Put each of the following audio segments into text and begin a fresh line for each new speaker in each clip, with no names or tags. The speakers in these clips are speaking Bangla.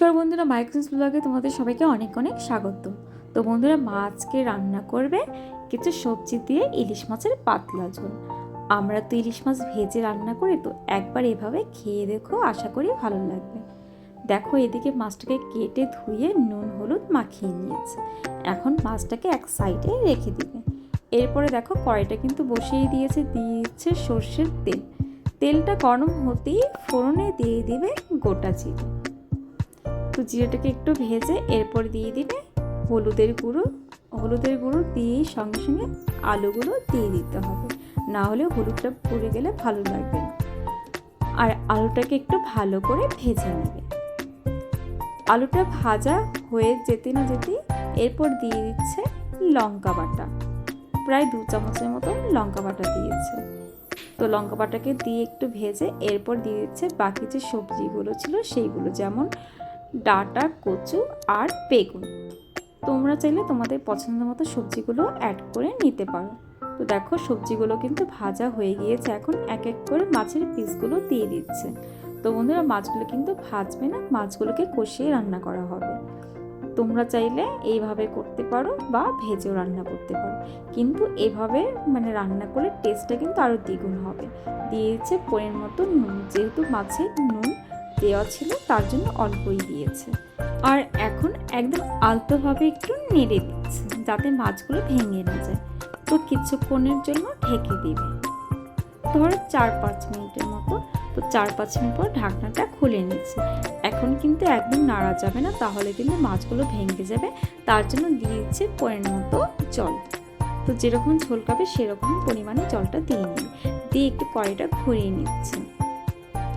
নমস্কার বন্ধুরা মাইক্রোস ব্লগে তোমাদের সবাইকে অনেক অনেক স্বাগত। তো বন্ধুরা, মা আজকে রান্না করবে কিছু সবজি দিয়ে ইলিশ মাছের পাতলা ঝোল। আমরা তো ইলিশ মাছ ভেজে রান্না করি, তো একবার এভাবে খেয়ে দেখো, আশা করি ভালো লাগবে। দেখো, এদিকে মাছটাকে কেটে ধুয়ে নুন, হলুদ মাখিয়ে নিয়েছে। এখন মাছটাকে এক সাইডে রেখে দিবে। এরপরে দেখো, কড়াইটা কিন্তু বসিয়ে দিয়েছে দিয়ে দিচ্ছে সর্ষের তেল। তেলটা গরম হতেই ফোড়নে দিয়ে দিবে গোটা জিরে। তো জিরেটাকে একটু ভেজে এরপর দিয়ে দিবে হলুদের গুঁড়ো হলুদের গুঁড়ো দিয়ে সঙ্গে সঙ্গে আলুগুলো দিয়ে দিতে হবে। না হলে হলুদটা পুড়ে গেলে ভালো লাগবে না। আর আলুটাকে একটু ভালো করে ভেজে নেবে। আলুটা ভাজা হয়ে যেতে না যেতে এরপর দিয়ে দিচ্ছে লঙ্কা বাটা। প্রায় দু চামচের মতো লঙ্কা বাটা দিয়েছে। তো লঙ্কা বাটাকে দিয়ে একটু ভেজে এরপর দিয়ে দিচ্ছে বাকি যে সবজিগুলো ছিল সেইগুলো, যেমন ডাটা, কচু আর বেগুন। তোমরা চাইলে তোমাদের পছন্দ মতো সবজিগুলো অ্যাড করে নিতে পারো। তো দেখো, সবজিগুলো কিন্তু ভাজা হয়ে গিয়েছে। এখন এক এক করে মাছের পিসগুলো দিয়ে দিচ্ছে। তো বন্ধুরা, মাছগুলো কিন্তু ভাজবে না, মাছগুলোকে কষিয়ে রান্না করা হবে। তোমরা চাইলে এইভাবে করতে পারো বা ভেজেও রান্না করতে পারো। কিন্তু এভাবে মানে রান্না করলে টেস্টটা কিন্তু আরও দ্বিগুণ হবে। দিয়ে দিচ্ছে পরের মতো নুন। যেহেতু মাছে নুন দেওয়া ছিল, তার জন্য অল্পই দিয়েছে। আর এখন একদম আলতোভাবে একটু নেড়ে দিচ্ছে, যাতে মাছগুলো ভেঙে না যায়। তো কিছুক্ষণের জন্য ঢেকে দিবে। ধরো চার পাঁচ মিনিটের মতো। তো চার পাঁচ মিনিট পর ঢাকনাটা খুলে নিচ্ছে। এখন কিন্তু একদম নাড়া যাবে না, তাহলে কিন্তু মাছগুলো ভেঙে যাবে। তার জন্য দিয়ে দিচ্ছে পরের মতো জল। তো যেরকম ঝোল খাবে, সেরকম পরিমাণে জলটা দিয়ে নিন দিয়ে একটু কড়াইটা ঘুরিয়ে নিচ্ছে।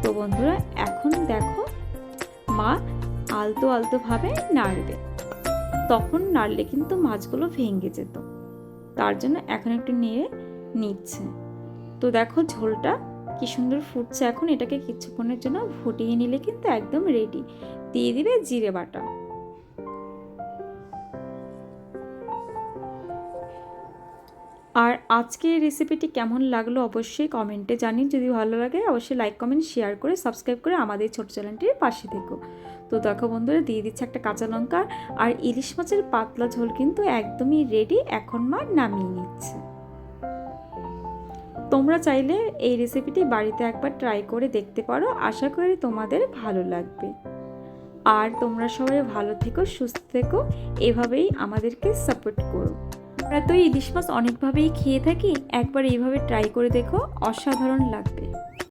তো বন্ধুরা, এখন দেখো মা আলতো আলতোভাবে নাড়বে। তখন নাড়লে কিন্তু মাছগুলো ভেঙে যেত। তার জন্য এখন একটু নেড়ে নিচ্ছে। তো দেখো ঝোলটা কি সুন্দর ফুটছে। এখন এটাকে কিছুক্ষণের জন্য ফুটিয়ে নিলে কিন্তু একদম রেডি দিয়ে দিবে জিরে বাটা। আর আজকের রেসিপিটি কেমন লাগল অবশ্যই কমেন্টে জানিন যদি ভালো লাগে, অবশ্যই লাইক কমেন্ট শেয়ার করে সাবস্ক্রাইব করে আমাদের ছোট চ্যানেলটির পাশে থেকো। তো দেখো বন্ধুরা, দিয়ে দিচ্ছে একটা কাঁচা লঙ্কা আর ইলিশ মাছের পাতলা ঝোল কিন্তু একদমই রেডি এখন মা নামিয়ে নিচ্ছে। তোমরা চাইলে এই রেসিপিটি বাড়িতে একবার ট্রাই করে দেখতে পারো, আশা করি তোমাদের ভালো লাগবে। আর তোমরা সবাই ভালো থেকো, সুস্থ থেকো, এভাবেই আমাদেরকে সাপোর্ট করো। আমরা তো ইলিশ মাছ অনেকভাবেই খেয়ে থাকি। একবার এইভাবে ট্রাই করে দেখো অসাধারণ লাগবে।